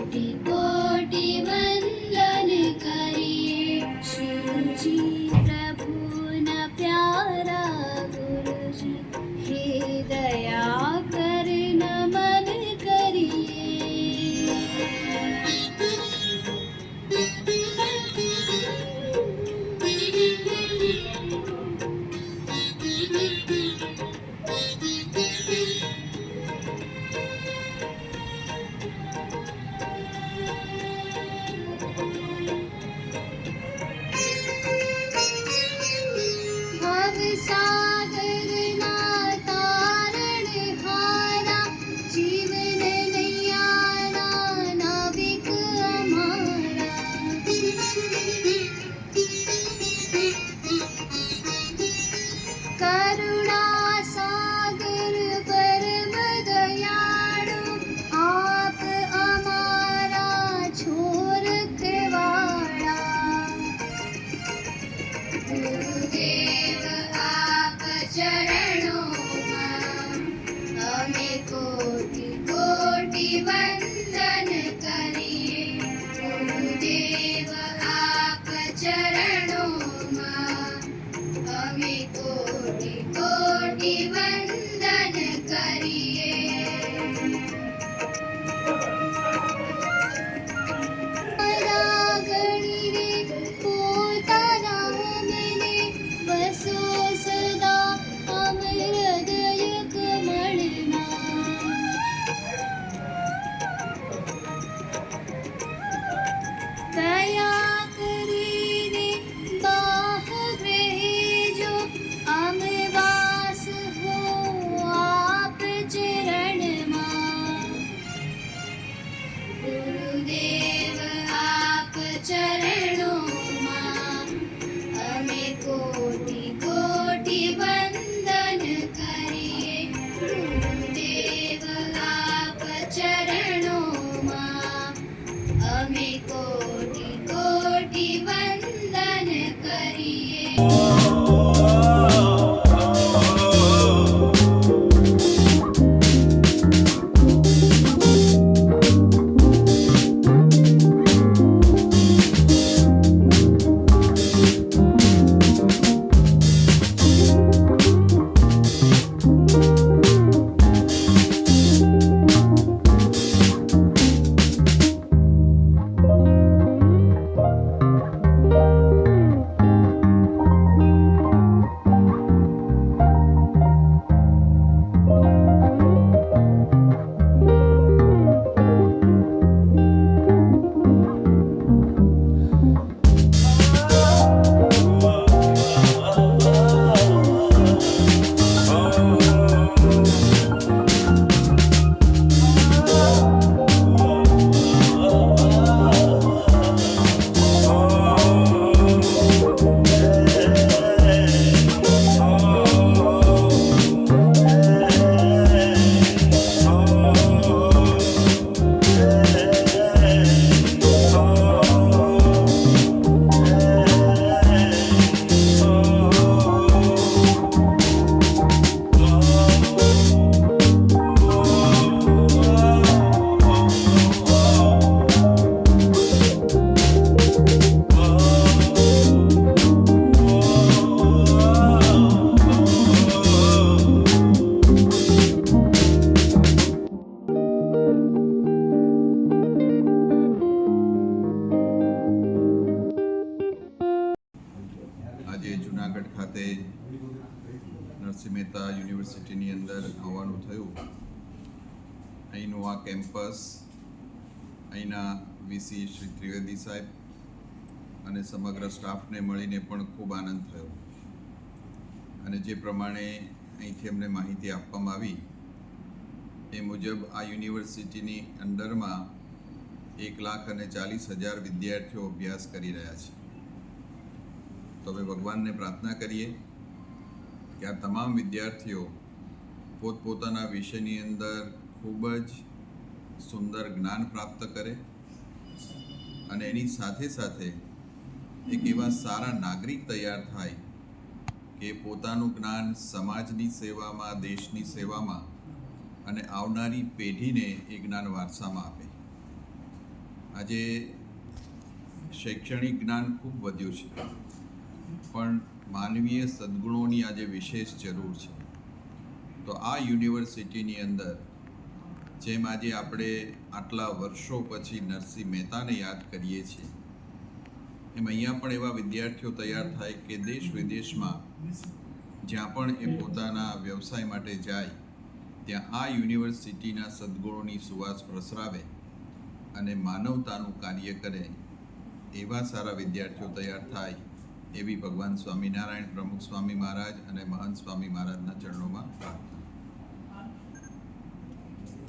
Melody. caro. આવવાનું થયું. અહીંનું આ કેમ્પસ અહીંના વીસી શ્રી ત્રિવેદી સાહેબ અને સમગ્ર સ્ટાફને મળીને પણ ખૂબ આનંદ થયો. અને જે પ્રમાણે અહીંથી અમને માહિતી આપવામાં આવી, એ મુજબ આ યુનિવર્સિટીની અંડરમાં એક લાખ અને ચાલીસ હજાર વિદ્યાર્થીઓ અભ્યાસ કરી રહ્યા છે. તો હવે ભગવાનને પ્રાર્થના કરીએ કે આ તમામ વિદ્યાર્થીઓ પોતપોતાના વિષયની અંદર ખૂબ જ સુંદર જ્ઞાન પ્રાપ્ત કરે અને એની સાથે સાથે એક એવા સારા નાગરિક તૈયાર થાય કે પોતાનું જ્ઞાન સમાજની સેવામાં, દેશની સેવામાં અને આવનારી પેઢીને એ જ્ઞાન વારસામાં આપે. આજે શૈક્ષણિક જ્ઞાન ખૂબ વધ્યું છે, પણ માનવીય સદ્ગુણોની આજે વિશેષ જરૂર છે. તો આ યુનિવર્સિટીની અંદર, જેમ આજે આપણે આટલા વર્ષો પછી નરસિંહ મહેતાને યાદ કરીએ છીએ, એમ અહીંયા પણ એવા વિદ્યાર્થીઓ તૈયાર થાય કે દેશ વિદેશમાં જ્યાં પણ એ પોતાના વ્યવસાય માટે જાય, ત્યાં આ યુનિવર્સિટીના સદ્ગુણોની સુવાસ પ્રસરાવે અને માનવતાનું કાર્ય કરે એવા સારા વિદ્યાર્થીઓ તૈયાર થાય એવી ભગવાન સ્વામિનારાયણ પ્રમુખ સ્વામી મહારાજ અને મહંત સ્વામી મહારાજના ચરણોમાં પ્રાર્થના